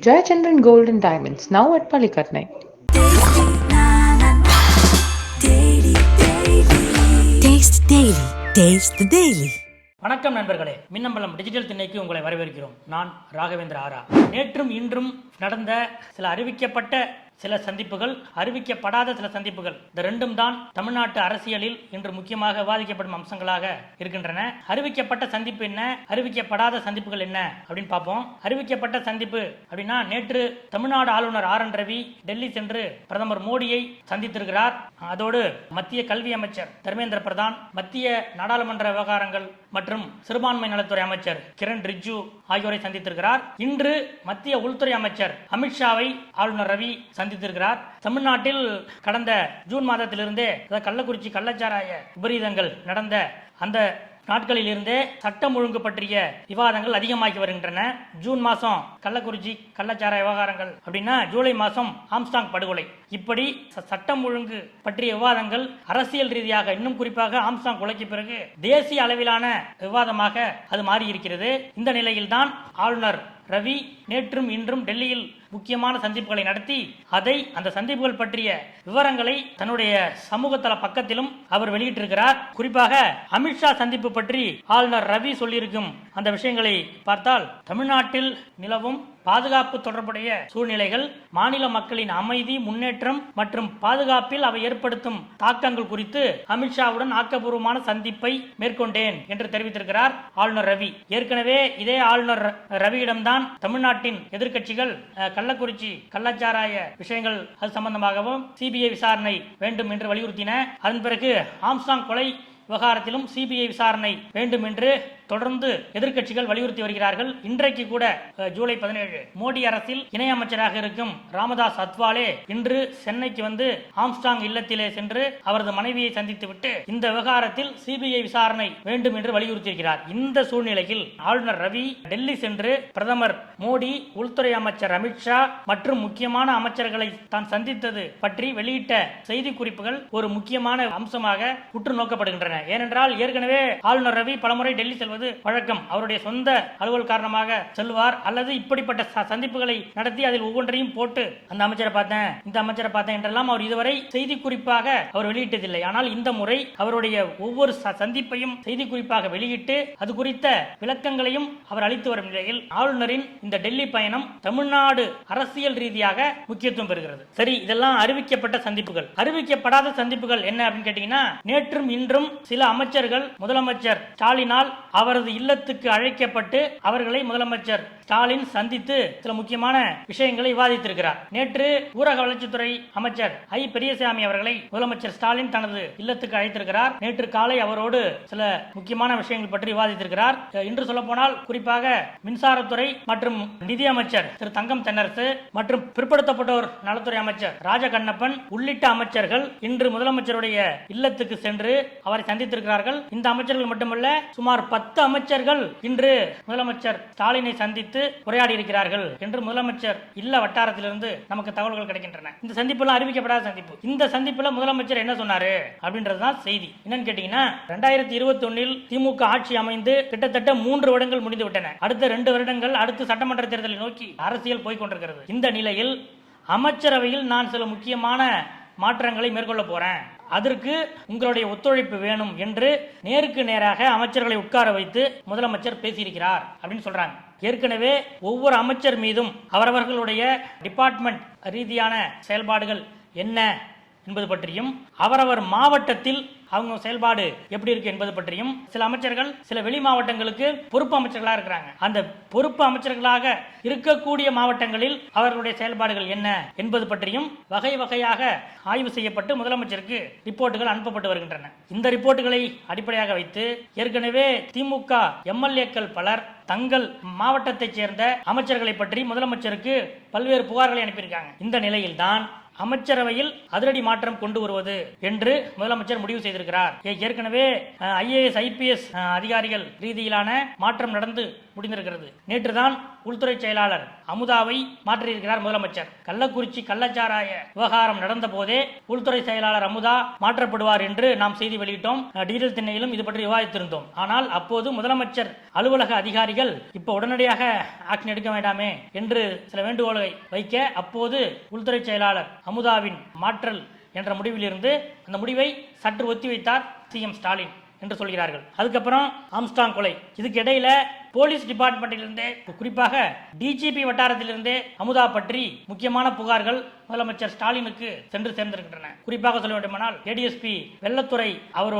Jayachandran Gold and Diamonds, now at Palikatnai. Taste Daily. Taste the Daily. வணக்கம் நண்பர்களே Minnambalam digital திண்ணைக்கு உங்களை வரவேற்கிறோம் நான் ராகவேந்திர ஆரா நேற்றும் இன்றும் நடந்த சில அறிவிக்கப்பட்ட சில சந்திப்புகள் அறிவிக்கப்படாத சில சந்திப்புகள். இந்த ரெண்டும் தான் தமிழ்நாட்டு அரசியலில் இன்று முக்கியமாக விவாதிக்கப்படும் அம்சங்களாக இருக்கின்றன. அறிவிக்கப்பட்ட சந்திப்பு என்ன? அறிவிக்கப்படாத சந்திப்புகள் என்ன? அப்படின்னு பார்ப்போம். அறிவிக்கப்பட்ட சந்திப்பு அப்படின்னா நேற்று தமிழ்நாடு ஆளுநர் ஆர் என் ரவி டெல்லி சென்று பிரதமர் மோடியை சந்தித்திருக்கிறார். அதோடு மத்திய கல்வி அமைச்சர் தர்மேந்திர பிரதான் மத்திய நாடாளுமன்ற விவகாரங்கள் மற்றும் சிறுபான்மை நலத்துறை அமைச்சர் கிரண் ரிஜ்ஜு ஆகியோரை சந்தித்திருக்கிறார். இன்று மத்திய உள்துறை அமைச்சர் அமித்ஷாவை ஆளுநர் ரவி சந்தித்திருக்கிறார். தமிழ்நாட்டில் கடந்த ஜூன் மாதத்திலிருந்தே கள்ளக்குறிச்சி கள்ளச்சாராய விபரீதங்கள் நடந்த அந்த நாட்களிலிருந்தே சட்டம் ஒழுங்கு பற்றிய விவாதங்கள் அதிகமாகி வருகின்றன. ஜூன் மாதம் கள்ளக்குறிச்சி கள்ளச்சார விவகாரங்கள் அப்படின்னா ஜூலை மாதம் ஆம்ஸ்டாங் படுகொலை. இப்படி ச- சட்டம் ஒழுங்கு பற்றிய விவாதங்கள் அரசியல் ரீதியாக இன்னும் குறிப்பாக ஆம்ஸ்டாங் கொலைக்கு பிறகு தேசிய அளவிலான விவாதமாக அது மாறி இருக்கிறது இந்த நிலையில்தான் ஆளுநர் ரவி நேற்றும் இன்றும் டெல்லியில் முக்கியமான சந்திப்புகளை நடத்தி அதை அந்த சந்திப்புகள் பற்றிய விவரங்களை தன்னுடைய சமூகத்தள பக்கத்திலும் அவர் வெளியிட்டிருக்கிறார். குறிப்பாக அமித்ஷா சந்திப்பு பற்றி ஆளுநர் ரவி சொல்லியிருக்கும் அந்த விஷயங்களை பார்த்தால் தமிழ்நாட்டில் நிலவும் பாதுகாப்பு தொடர்புடைய சூழ்நிலைகள் மாநில மக்களின் அமைதி முன்னேற்றம் மற்றும் பாதுகாப்பில் அவை ஏற்படுத்தும் தாக்கங்கள் குறித்து அமித்ஷாவுடன் ஆக்கப்பூர்வமான சந்திப்பை மேற்கொண்டேன் என்று தெரிவித்திருக்கிறார் ஆளுநர் ரவி. ஏற்கனவே இதே ஆளுநர் ர- ரவியிடம்தான் தமிழ்நாட்டின் எதிர்க்கட்சிகள் கள்ளக்குறிச்சி கள்ளச்சாராய விஷயங்கள் அது சம்பந்தமாகவும் சிபிஐ விசாரணை வேண்டும் என்று வலியுறுத்தின. அதன் பிறகு ஆம்சாங் கொலை விவகாரத்திலும் சிபிஐ விசாரணை வேண்டும் என்று தொடர்ந்து எதிர்க்கட்சிகள் வலியுறுத்தி வருகிறார்கள். இன்றைக்கு கூட ஜூலை பதினேழு மோடி அரசில் இணையமைச்சராக இருக்கும் ராமதாஸ் அத்வாலே இன்று சென்னைக்கு வந்து ஆம்ஸ்டாங் இல்லத்திலே சென்று அவரது மனைவியை சந்தித்துவிட்டு இந்த விவகாரத்தில் சிபிஐ விசாரணை வேண்டும் என்று வலியுறுத்தியிருக்கிறார். இந்த சூழ்நிலையில் ஆளுநர் ரவி டெல்லி சென்று பிரதமர் மோடி உள்துறை அமைச்சர் அமித்ஷா மற்றும் முக்கியமான அமைச்சர்களை தான் சந்தித்தது பற்றி வெளியிட்ட செய்தி குறிப்புகள் ஒரு முக்கியமான அம்சமாக உற்று நோக்கப்படுகின்றன ஏனென்றால் ஏற்கனவே ஆளுநர் ரவி பலமுறை டெல்லி செல்வது வழக்கம். அவருடைய சொந்த அலுவல் காரணமாக செல்வார் அல்லது இப்படிப்பட்ட சந்திப்புகளை நடத்தி அதில் ஒவ்வொன்றையும் போட்டு அந்த அமைச்சரை பார்த்தேன் இந்த அமைச்சரை பார்த்தேன் என்றெல்லாம் அவர் இதுவரை செய்தி குறிப்பாக அவர் வெளியிட்டதில்லை. ஆனால் இந்த முறை அவருடைய ஒவ்வொரு சந்திப்பையும் செய்தி குறிப்பாக வெளியிட்டு அது குறித்த விளக்கங்களையும் அவர் அளித்து வரும் நிலையில் ஆளுநரின் இந்த டெல்லி பயணம் தமிழ்நாடு அரசியல் ரீதியாக முக்கியத்துவம் பெறுகிறது. சரி இதெல்லாம் அறிவிக்கப்பட்ட சந்திப்புகள். அறிவிக்கப்படாத சந்திப்புகள் என்ன அப்படின்னு கேட்டீங்கன்னா நேற்றும் இன்றும் சில அமைச்சர்கள் முதலமைச்சர் ஸ்டாலினால் அவரது இல்லத்துக்கு அழைக்கப்பட்டு அவர்களை முதலமைச்சர் ஸ்டாலின் சந்தித்து சில முக்கியமான விஷயங்களை விவாதித்திருக்கிறார். நேற்று ஊரக வளர்ச்சித்துறை அமைச்சர் ஐ. பெரியசாமி அவர்களை முதலமைச்சர் ஸ்டாலின் தனது இல்லத்துக்கு அழைத்திருக்கிறார். நேற்று காலை அவரோடு சில முக்கியமான விஷயங்கள் பற்றி விவாதித்திருக்கிறார். இன்று சொல்ல போனால் குறிப்பாக மின்சாரத்துறை மற்றும் நிதி அமைச்சர் திரு தங்கம் தென்னரசு மற்றும் பிற்படுத்தப்பட்டோர் நலத்துறை அமைச்சர் ராஜகண்ணப்பன் உள்ளிட்ட அமைச்சர்கள் இன்று முதலமைச்சருடைய இல்லத்துக்கு சென்று அவரை சந்தித்திருக்கிறார்கள். இந்த அமைச்சர்கள் மட்டுமல்ல சுமார் பத்து அமைச்சர்கள் இன்று முதலமைச்சர் ஸ்டாலினை சந்தித்து உரையாடி இருக்கிறார்கள் என்று முதலமைச்சர் இல்ல வட்டாரத்திலிருந்து நமக்கு தகவல்கள் கிடைக்கின்றன. இந்த சந்திப்புலாம் அறிவிக்கப்படாத சந்திப்பு. இந்த சந்திப்புல முதலமைச்சர் என்ன சொன்னாரு? அப்படின்றதுதான் செய்தி. என்னன்னு கேட்டீங்கன்னா ரெண்டாயிரத்தி இருபத்தி ஒன்னில் திமுக ஆட்சி அமைந்து கிட்டத்தட்ட மூன்று வருடங்கள் முடிந்து விட்டன. அடுத்த ரெண்டு வருடங்கள் அடுத்து சட்டமன்ற தேர்தலை நோக்கி அரசியல் போய்கொண்டிருக்கிறது இந்த நிலையில் அமைச்சரவையில் நான் சில முக்கியமான மாற்றங்களை மேற்கொள்ள போறேன். அதற்கு உங்களுடைய ஒத்துழைப்பு வேணும் என்று நேருக்கு நேராக அமைச்சர்களை உட்கார வைத்து முதலமைச்சர் பேசியிருக்கிறார் அப்படின்னு சொல்றாங்க. ஏற்கனவே ஒவ்வொரு அமைச்சர் மீதும் அவரவர்களுடைய டிபார்ட்மெண்ட் ரீதியான செயல்பாடுகள் என்ன என்பது பற்றியும் அவரவர் மாவட்டத்தில் அவங்க செயல்பாடு எப்படி இருக்கு என்பது பற்றியும் சில அமைச்சர்கள் சில வெளி மாவட்டங்களுக்கு பொறுப்பு அமைச்சர்களாக இருக்கிறாங்க. அந்த பொறுப்பு அமைச்சர்களாக இருக்கக்கூடிய மாவட்டங்களில் அவர்களுடைய செயல்பாடுகள் என்ன என்பது பற்றியும் வகை வகையாக ஆய்வு செய்யப்பட்டு முதலமைச்சருக்கு ரிப்போர்ட்டுகள் அனுப்பப்பட்டு வருகின்றன. இந்த ரிப்போர்ட்டுகளை அடிப்படையாக வைத்து ஏற்கனவே திமுக எம்எல்ஏக்கள் பலர் தங்கள் மாவட்டத்தைச் சேர்ந்த அமைச்சர்களை பற்றி முதலமைச்சருக்கு பல்வேறு புகார்களை அனுப்பியிருக்காங்க. இந்த நிலையில்தான் அமைச்சரவையில் அதிரடி மாற்றம் கொண்டு வருவது என்று முதலமைச்சர் முடிவு செய்திருக்கிறார். ஏ- ஏற்கனவே ஐஏஎஸ் ஐபிஎஸ் அதிகாரிகள் ரீதியிலான மாற்றம் நடந்து முடிந்திருக்கிறது. நேற்றுதான் உள்துறை செயலாளர் அமுதாவை மாற்றியிருக்கிறார் முதலமைச்சர். கள்ளக்குறிச்சி கள்ளச்சாராய விவகாரம் நடந்த போதே உள்துறை செயலாளர் அமுதா மாற்றப்படுவார் என்று நாம் செய்தி வெளியிட்டோம். டிஜிட்டல் திண்ணையிலும் இது பற்றி விவாதித்திருந்தோம். ஆனால் அப்போது முதலமைச்சர் அலுவலக அதிகாரிகள் இப்போ உடனடியாக ஆக்ஷன் எடுக்க வேண்டாமே என்று சில வேண்டுகோளை வைக்க அப்போது உள்துறை செயலாளர் அமுதாவின் மாற்றல் என்ற முடிவிலிருந்து அந்த முடிவை சற்று ஒத்திவைத்தார் சிஎம் ஸ்டாலின். என்று சொல்கிறார்கள். அதுக்கப்புறம் ஆம்ஸ்டாங் கொலை. இதுக்கு இடையில போலீஸ் டிபார்ட்மெண்ட்டிலிருந்து குறிப்பாக டிஜிபி வட்டாரத்திலிருந்தே அமுதா பற்றி முக்கியமான புகார்கள் முதலமைச்சர் ஸ்டாலினுக்கு சென்று சேர்ந்திருக்கின்றன. குறிப்பாக சொல்ல வேண்டுமானால் ஏடிஎஸ்பி வெள்ளத்துறை அவர்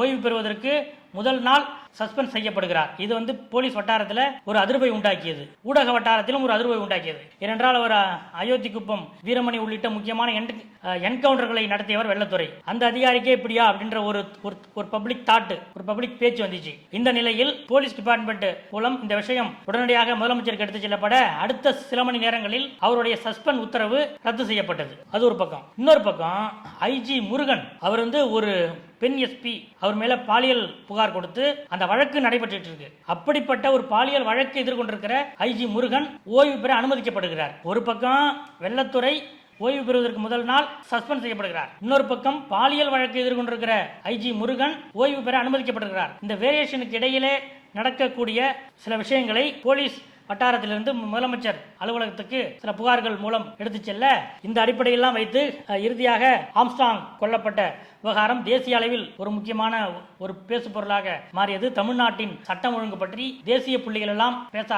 ஓய்வு பெறுவதற்கு முதல் நாள் சஸ்பெண்ட் செய்யப்படுகிறார். இது வந்து போலீஸ் வட்டாரத்தில் ஒரு அதிர்வை உண்டாக்கியது. ஊடக வட்டாரத்திலும் ஒரு அதிர்வை உண்டாக்கியது. ஏனென்றால் அவர் அயோத்தி குப்பம் வீரமணி உள்ளிட்ட முக்கியமான என்கவுண்டர்களை நடத்தியவர் வெள்ளத்துறை. அந்த அதிகாரிக்கே இப்படியா அப்படின்ற ஒரு ஒரு- ஒரு பப்ளிக் தாட் ஒரு பப்ளிக் பேச்சு வந்துச்சு. இந்த நிலையில் போலீஸ் டிபார்ட்மெண்ட் மூலம் இந்த விஷயம் உடனடியாக முதலமைச்சருக்கு எடுத்துச் செல்லப்பட அடுத்த சில மணி நேரங்களில் அவருடைய சஸ்பெண்ட் உத்தரவு ரத்து செய்யப்பட்டது. அது ஒரு பக்கம். இன்னொரு பக்கம் ஐஜி முருகன் அவர் வந்து ஒரு பெண் எஸ்பி அவர் மேல பாலியல் புகார் கொடுத்து அந்த வழக்கு நடைபெற்று இருக்கு. அப்படிப்பட்ட ஒரு பாலியல் வழக்கு எதிர்கொண்டிருக்கிற ஐஜி முருகன் ஓய்வு பெற அனுமதிக்கப்படுகிறார். ஒரு பக்கம் வெள்ளத்துறை ஓய்வு பெறுவதற்கு முதல் நாள் சஸ்பெண்ட் செய்யப்படுகிறார். இன்னொரு பக்கம் பாலியல் வழக்கு எதிர்கொண்டிருக்கிற ஐஜி முருகன் ஓய்வு பெற அனுமதிக்கப்படுகிறார். இந்த வேரியேஷனுக்கு இடையிலே நடக்கக்கூடிய சில விஷயங்களை போலீஸ் வட்டாரத்திலிருந்து முதலமைச்சர் அலுவலகத்துக்கு சில புகார்கள் மூலம் எடுத்து செல்ல இந்த அடிப்படையெல்லாம் வைத்து இறுதியாக ஆம்ஸ்டாங் கொல்லப்பட்ட விவகாரம் தேசிய அளவில் ஒரு முக்கியமான ஒரு பேசு பொருளாக மாறியது. தமிழ்நாட்டின் சட்டம் ஒழுங்கு பற்றி தேசிய புள்ளிகள் எல்லாம் பேச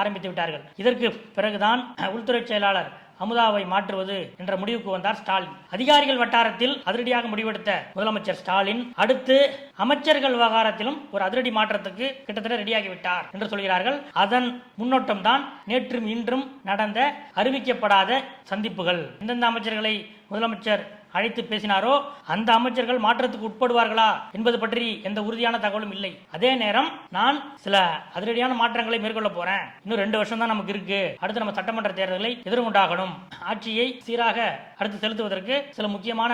ஆரம்பித்து விட்டார்கள். இதற்கு பிறகுதான் உள்துறை செயலாளர் அமுதாவை மாற்றுவது என்ற முடிவுக்கு வந்தார் ஸ்டாலின். அதிகாரிகள் வட்டாரத்தில் அதிரடியாக முடிவெடுத்த முதலமைச்சர் ஸ்டாலின் அடுத்து அமைச்சர்கள் விவகாரத்திலும் ஒரு அதிரடி மாற்றத்துக்கு கிட்டத்தட்ட ரெடியாகிவிட்டார் என்று சொல்கிறார்கள். அதன் முன்னோட்டம் தான் நேற்றும் இன்றும் நடந்த அறிவிக்கப்படாத சந்திப்புகள். எந்தெந்த அமைச்சர்களை முதலமைச்சர் அழைத்து பேசினாரோ அந்த அமைச்சர்கள் மாற்றத்துக்கு உட்படுவார்களா என்பது பற்றி எந்த உறுதியான தகவலும் இல்லை. அதே நேரம் நான் சில அதிரடியான மாற்றங்களை மேற்கொள்ள போறேன். இன்னும் ரெண்டு வருஷம் தான் நமக்கு இருக்கு. அடுத்து நம்ம சட்டமன்ற தேர்தலை எதிர்கொண்டாகணும். ஆட்சியை சீராக அடுத்து செலுத்துவதற்கு சில முக்கியமான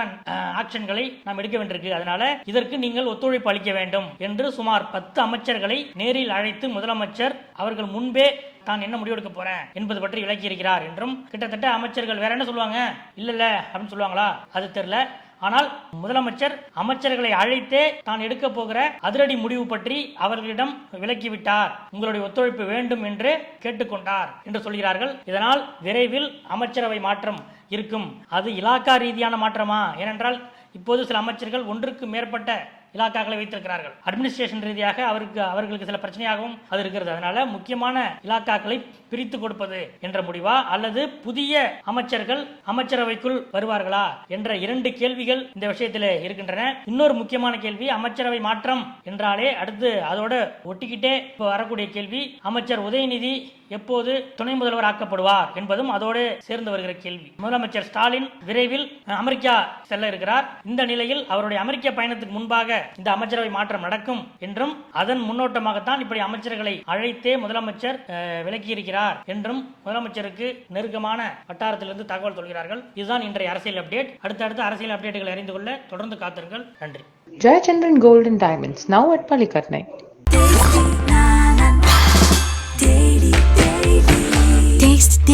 ஆக்ஷன்களை நாம் எடுக்க வேண்டியிருக்கு. அதனால இதற்கு நீங்கள் ஒத்துழைப்பு அளிக்க வேண்டும் என்று சுமார் பத்து அமைச்சர்களை நேரில் அழைத்து முதலமைச்சர் அவர்கள் முன்பே தான் என்ன முடிவெடுக்க போறேன் என்பது பற்றி விளக்கி இருக்கிறார் என்றும் கிட்டத்தட்ட அமைச்சர்கள் வேற என்ன சொல்லுவாங்க? இல்ல இல்ல அப்படின்னு சொல்லுவாங்களா? அது தெரியல. ஆனால் முதலமைச்சர் அமைச்சர்களை அழைத்தே தான் எடுக்க போகிற அதிரடி முடிவு பற்றி அவர்களிடம் விலக்கிவிட்டார் உங்களுடைய ஒத்துழைப்பு வேண்டும் என்று கேட்டுக்கொண்டார் என்று சொல்கிறார்கள். இதனால் விரைவில் அமைச்சரவை மாற்றம் இருக்கும். அது இலாக்கா ரீதியான மாற்றமா? ஏனென்றால் இப்போது சில அமைச்சர்கள் ஒன்றுக்கு மேற்பட்ட இலாக்காக்களை வைத்திருக்கிறார்கள். அட்மினிஸ்ட்ரேஷன் ரீதியாக அவருக்கு அவர்களுக்கு சில பிரச்சனையாகவும் அது இருக்கிறது. அதனால முக்கியமான இலாக்காக்களை பிரித்து கொடுப்பது என்ற முடிவா? அல்லது புதிய அமைச்சர்கள் அமைச்சரவைக்குள் வருவார்களா? என்ற இரண்டு கேள்விகள் இந்த விஷயத்தில் இருக்கின்றன. இன்னொரு முக்கியமான கேள்வி அமைச்சரவை மாற்றம் என்றாலே அடுத்து அதோட ஒட்டிக்கிட்டே இப்போ வரக்கூடிய கேள்வி அமைச்சர் உதயநிதி எப்போது துணை முதல்வர் ஆக்கப்படுவார் என்பதும் அதோடு சேர்ந்து வருகிற கேள்வி. முதலமைச்சர் ஸ்டாலின் விரைவில் அமெரிக்கா செல்ல இருக்கிறார். இந்த நிலையில் அவருடைய அமெரிக்க பயணத்துக்கு முன்பாக இந்த அமைச்சரவை மாற்றம் நடக்கும் என்றும் அதன் முன்னோட்டமாகத்தான் இப்படி அமைச்சர்களை அழைத்தே முதலமைச்சர் விலக்கியிருக்கிறார் என்றும் முதலமைச்சருக்கு நெருக்கமான வட்டாரத்திலிருந்து தகவல் சொல்கிறார்கள். இதுதான் இன்றைய அரசியல் அப்டேட். அடுத்தடுத்த அரசியல் அப்டேட்டுகளை அறிந்து கொள்ள தொடர்ந்து காத்திருங்கள். நன்றி. Jayachandran golden diamonds now at at